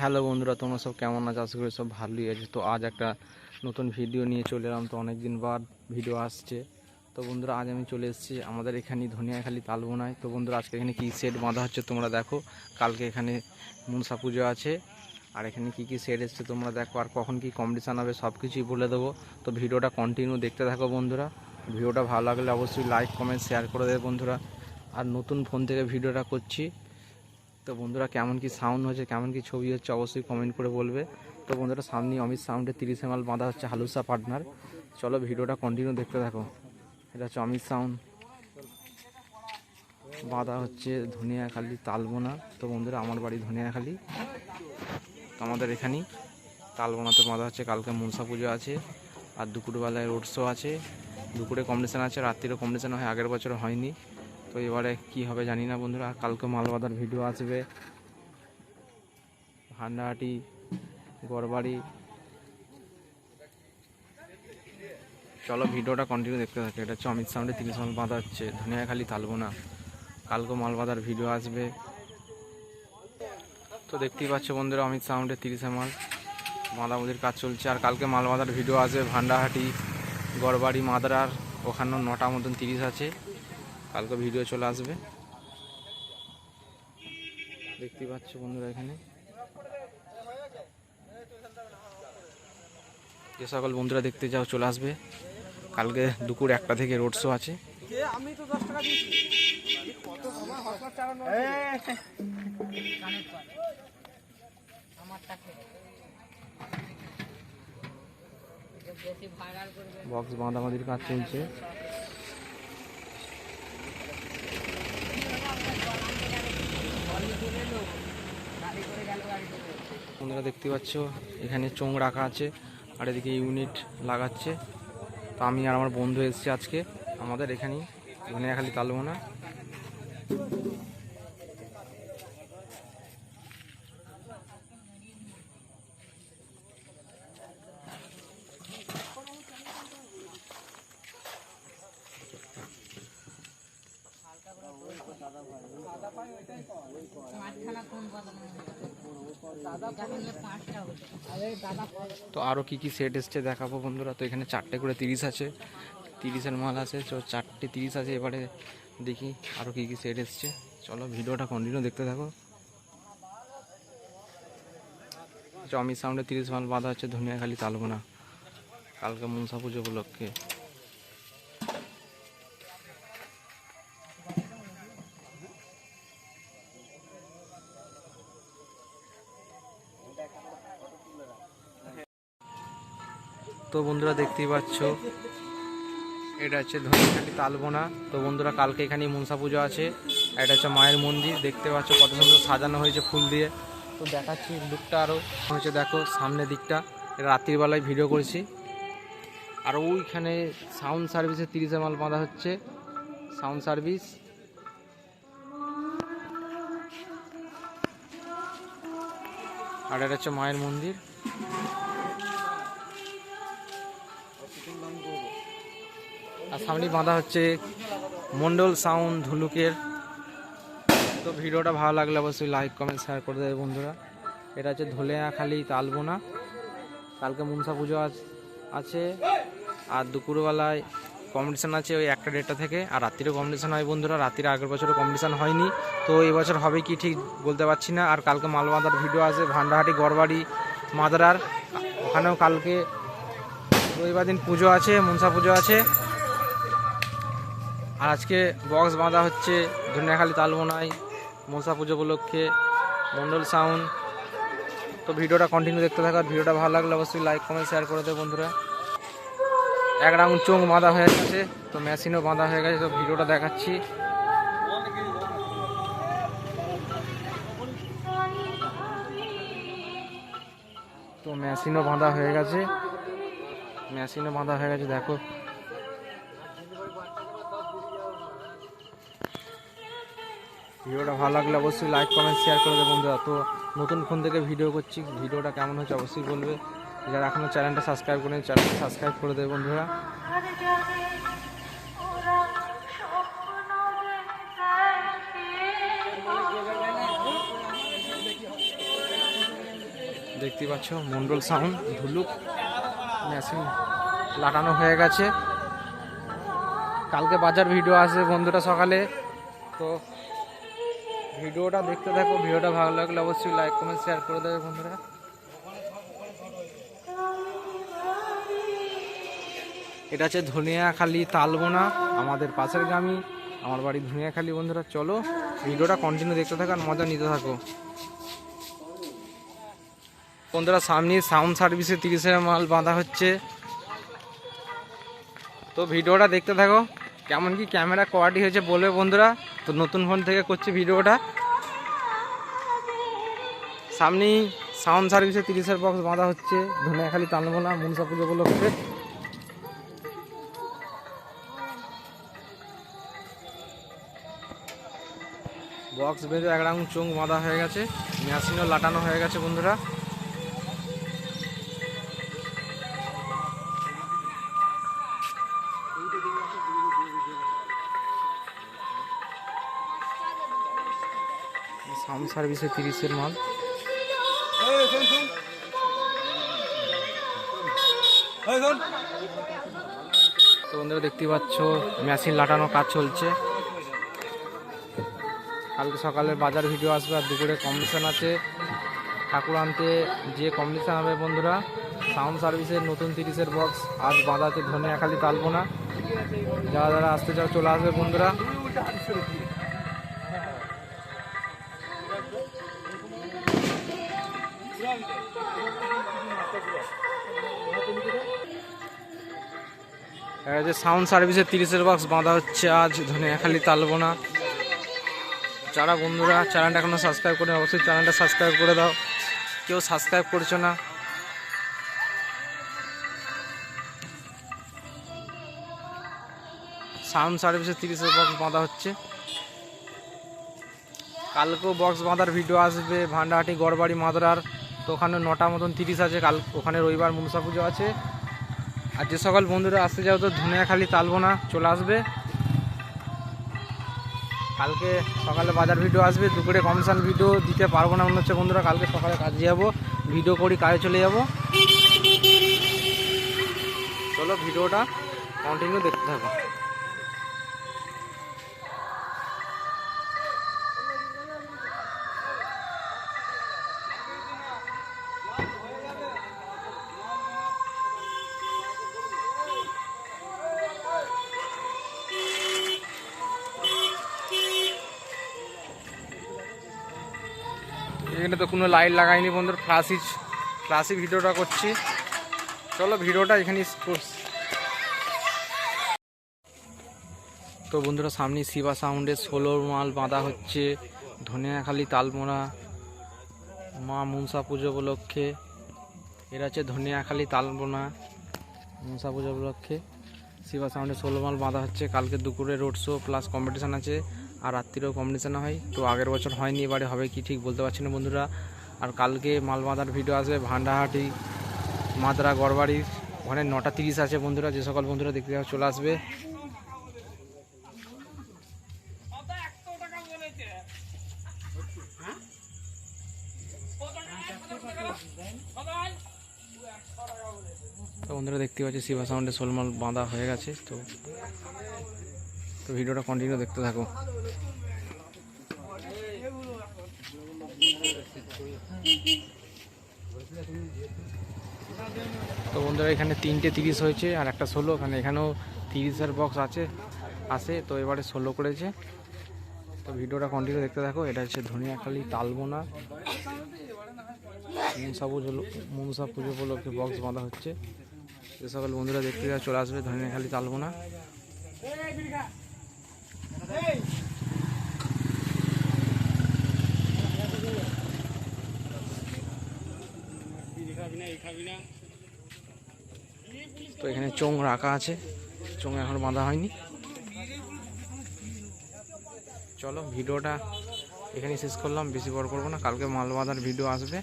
Hello বন্ধুরা, তোমরা সব কেমন আছো? আশা করি সব ভালোই আছে। তো আজ একটা নতুন ভিডিও নিয়ে চলে এলাম। তো অনেক দিন বাদ ভিডিও আসছে। তো বন্ধুরা, আজ আমি চলে এসেছি আমাদের এখানে ধনিয়াখালি তালবোনায়। তো বন্ধুরা, আজকে এখানে কী সেট বাঁধা হচ্ছে তোমরা দেখো। কালকে এখানে মনসা পুজো আছে। আর এখানে কি কি সেট এসছে তোমরা দেখো। আর কখন কি কম্পিটিশান হবে সব কিছুই বলে দেবো। তো ভিডিওটা কন্টিনিউ দেখতে থাকো বন্ধুরা। ভিডিওটা ভালো লাগলে অবশ্যই লাইক কমেন্ট শেয়ার করে দেবে বন্ধুরা। আর নতুন ফোন থেকে ভিডিওটা করছি। তো বন্ধুরা কেমন কি সাউন্ড হচ্ছে কেমন কি ছবি হচ্ছে অবশ্যই কমেন্ট করে বলবে। তো বন্ধুরা সামনে অমিত সাউন্ডে তিরিশ এমএল বাঁধা হচ্ছে হালুসা পার্টনার চলো ভিডিওটা কন্টিনিউ দেখতে থাকো। এটা হচ্ছে অমিত সাউন্ড বাঁধা হচ্ছে ধনিয়াখালি তালবোনা। তো বন্ধুরা আমার বাড়ি ধনিয়াখালি। তো আমাদের এখানেই তালবোনাতে বাঁধা হচ্ছে। কালকে মনসা পুজো আছে, আর দুপুরবেলায় রোড শো আছে। দুপুরে কম্পিটিশান আছে রাত্রিরও কম্পিটিশান হয়, আগের বছর হয়নি। তো এবারে কি হবে জানি না বন্ধুরা, কালকে মালবাদার ভিডিও আসবে। হান্ডাহাটি, গড়বাড়ি। চলো ভিডিওটা কন্টিনিউ দেখতে থাকে। এটা হচ্ছে অমিত সাউন্ডে তিরিশ মাল বাঁধা হচ্ছে ধনিয়াখালি তালবোনা কালকে মালবাদার ভিডিও আসবে। তো দেখতেই পাচ্ছ বন্ধুরা, অমিত সাউন্ডে তিরিশ মাল বাঁধাবুধির কাজ চলছে। আর কালকে মালবাদার ভিডিও আসবে ভান্ডাহাটি গড়বাড়ি, মাদারার। ওখানে নটা মতন তিরিশ আছে। কালকে ভিডিও চলে আসবে। দেখতে পাচ্ছ বন্ধুরা এখানে। যে সকল বন্ধুরা দেখতে যাও, চলে আসবে। কালকে দুপুর একটা থেকে রোড শো আছে। বক্স বাঁধাবাঁধির কাজ চলছে। বন্ধুরা দেখতে পাচ্ছ, এখানে চোঙ রাখা আছে আর এদিকে ইউনিট লাগাচ্ছে। তো আমি আর আমার বন্ধু এসেছি আজকে। আমাদের এখানেই মানে ধনিয়াখালি তালবোনা তো আরও কী কী সেট এসছে দেখাবো বন্ধুরা? তো এখানে চারটে করে তিরিশ আছে। তিরিশের মাল আছে, তো চারটে তিরিশ আছে। এবারে দেখি আরও কী কী সেট এসছে। চলো ভিডিওটা কন্টিনিউ দেখতে থাকো। অমিত সাউন্ডে তিরিশ মাল বাঁধা হচ্ছে ধনিয়াখালি তালবোনা। কালকে মনসা পুজো উপলক্ষে। তো বন্ধুরা দেখতেই পাচ্ছ, এটা হচ্ছে ধনিয়াখালি তালবোনা। তো বন্ধুরা কালকে এখানে মনসা পুজো আছে, এটা হচ্ছে মায়ের মন্দির, দেখতে পাচ্ছ কত সুন্দর সাজানো হয়েছে ফুল দিয়ে। তো দেখাচ্ছি লুকটা আরও হচ্ছে দেখো সামনের দিকটা রাত্রিবেলায় ভিডিও করেছি। আর ওইখানে সাউন্ড সার্ভিসে তিরিশে মাল বাঁধা হচ্ছে, সাউন্ড সার্ভিস। আর এটা হচ্ছে মায়ের মন্দির। সামনেই বাঁধা হচ্ছে মন্ডল সাউন্ড ধুলুকের। তো ভিডিওটা ভালো লাগলে অবশ্যই লাইক কমেন্ট শেয়ার করে দেবে বন্ধুরা। এটা হচ্ছে ধলেয়াখালি তালবোনা। কালকে মনসা পুজো আছ- আর দুপুরবেলায় কম্পিটিশান আছে ওই একটা ডেটটা থেকে। আর রাত্রিরও কম্পিটিশান হয় বন্ধুরা। রাত্রিরে আগের বছরও কম্পিটিশান হয়নি। তো এবছর বছর হবে কি ঠিক বলতে পারছি না। আর কালকে মালবাদার ভিডিও আছে ভান্ডাহাটি গড়বাড়ি মাদারার। ওখানেও কালকে রবিবার দিন পুজো আছে, মনসা পুজো আছে। আর আজকে বক্স বাঁধা হচ্ছে, ধনিয়াখালি তালবোনায় মনসা পুজো উপলক্ষে, মন্ডল সাউন্ড তো ভিডিওটা কন্টিনিউ দেখতে থাকার ভিডিওটা ভালো লাগলে অবশ্যই লাইক কমেন্ট শেয়ার করে দেবে বন্ধুরা। এক রাউন্ড চোখ বাঁধা হয়ে গেছে, তো মেশিনও বাঁধা হয়ে গেছে, তো ভিডিওটা দেখাচ্ছি। তো মেশিনও বাঁধা হয়ে গেছে মেশিনও বাঁধা হয়ে গেছে, দেখো। ভিডিওটা ভালো লাগলে অবশ্যই লাইক কমেন্ট শেয়ার করে দেবে বন্ধুরা। তো নতুন ফোন থেকে ভিডিও করছি, ভিডিওটা কেমন হচ্ছে অবশ্যই বলবে। যারা এখনও চ্যানেলটা সাবস্ক্রাইব করেন চ্যানেলটা সাবস্ক্রাইব করে দেবে বন্ধুরা। দেখতে পাচ্ছ মন্ডল সাউন্ড ধুলুক মেশিন লাগানো হয়ে গেছে। কালকে বাজার ভিডিও আসবে বন্ধুরা সকালে। তো ভিডিওটা দেখতে থাকো, ভিডিওটা ভালো লাগলে অবশ্যই লাইক কমেন্ট শেয়ার করে দেবে বন্ধুরা। এটা হচ্ছে ধনিয়াখালি তালবোনা, আমাদের পাশের গ্রামই, আমার বাড়ি ধনিয়াখালি বন্ধুরা। চলো, ভিডিওটা কন্টিনিউ দেখতে থাকো আর মজা নিতে থাকো। বন্ধুরা, সামনে সাউন্ড সার্ভিসে তিরিশের মাল বাঁধা হচ্ছে। তো ভিডিওটা দেখতে থাকো, কেমন কি ক্যামেরা কোয়ালিটি হয়েছে বলবে বন্ধুরা। তো নতুন ফোন থেকে করছি ভিডিওটা। সামনেই সাউন্ড সার্ভিসে তিরিশের বক্স বাঁধা হচ্ছে। ধনিয়াখালি তালবোনা মনসা পুজো উপলক্ষে। বক্স বেঁধে এক রাউন্ড চোখ বাঁধা হয়ে গেছে, মেশিনও লাটানো হয়ে গেছে বন্ধুরা। সাউন্ড সার্ভিসে তিরিশের মাল। তো বন্ধুরা, দেখতে পাচ্ছ, মেশিন লাটানো কাজ চলছে। কালকে সকালে বাজার ভিডিও আসবে আর দুপুরে কম্পিটিশান আছে। ঠাকুর আনতে যে কম্পিটিশান হবে বন্ধুরা সাউন্ড সার্ভিসের নতুন তিরিশের বক্স আজ বাঁধাতে ধনিয়াখালি তালবো না। যারা যারা আসতে চাও, চলে আসবে বন্ধুরা। যে সাউন্ড সার্ভিসের তিরিশের বক্স বাঁধা হচ্ছে আজ ধনিয়াখালি তালবোনা। যারা বন্ধুরা চ্যানেলটা এখনও সাবস্ক্রাইব করে অবশ্যই চ্যানেলটা সাবস্ক্রাইব করে দাও। কেউ সাবস্ক্রাইব করছ না? সাউন্ড সার্ভিসের তিরিশের বক্স বাঁধা হচ্ছে। কালকেও বক্স বাঁধার ভিডিও আসবে ভান্ডাহাটি গড়বাড়ি, মাদরার। তো ওখানে নটা মতন তিরিশ আছে, কাল ওখানে রবিবার মনসা পুজো আছে। আর যে সকল বন্ধুরা আসতে যাও তো ধনিয়াখালি তালবো না চলে আসবে। কালকে সকালে বাজার ভিডিও আসবে, দুপুরে কমিশন ভিডিও দিতে পারব না, মনে হচ্ছে বন্ধুরা, কালকে সকালে কাজে যাব, ভিডিও করি, কাজে চলে যাব। চলো ভিডিওটা কন্টিনিউ দেখতে থাকো। এখানে তো কোনো লাইট লাগাইনি বন্ধুর ফ্লাসি ফ্লাসি ভিডিওটা করছি। চলো ভিডিওটা এখানে তো বন্ধুরা সামনে শিবা সাউন্ডে ষোলো মাল বাঁধা হচ্ছে ধনিয়াখালি তালমোড়া, মা মনসা পুজো উপলক্ষে। এরা হচ্ছে ধনিয়াখালি তালবোনা মনসা পুজো উপলক্ষে। শিবা সাউন্ডে ষোলো মাল বাঁধা হচ্ছে, কালকে দুপুরে রোড শো প্লাস কম্পিটিশান আছে। আর রাত্রিরেও কম্পিটিশান হয়, তো আগের বছর হয়নি, এবারে হবে কি ঠিক বলতে পারছি না বন্ধুরা। আর কালকে মাল বাঁধার ভিডিও আসবে ভান্ডাহাটি মাদ্রা, গড়বাড়ি, ওখানে নটা তিরিশ আছে বন্ধুরা, যে সকল বন্ধুরা দেখতে চলে আসবে। তো বন্ধুরা দেখতে পাচ্ছি শিবা সাউন্ডে সোলমাল বাঁধা হয়ে গেছে, তো তো ভিডিওটা কন্টিনিউ দেখতে থাকো। তো বন্ধুরা, এখানে তিনটে তিরিশ হয়েছে আর একটা ষোলো। ওখানে এখানেও তিরিশের বক্স আছে আছে, তো এবারে ষোলো করেছে। তো ভিডিওটা কন্টিনিউ দেখতে থাকো। এটা হচ্ছে ধনিয়াখালি তালবোনা মনসা পুজো মনসা পুজো উপলক্ষে বক্স বাঁধা হচ্ছে। যে সকল বন্ধুরা দেখতে চলে আসবে ধনিয়াখালি তালবোনা তো এখানে চোং রাখা আছে। চোং এখন বাঁধা হয়নি। চলো, ভিডিওটা এখানে শেষ করলাম। বেশি বড় করব না। কালকে মাল বাঁধার ভিডিও আসবে।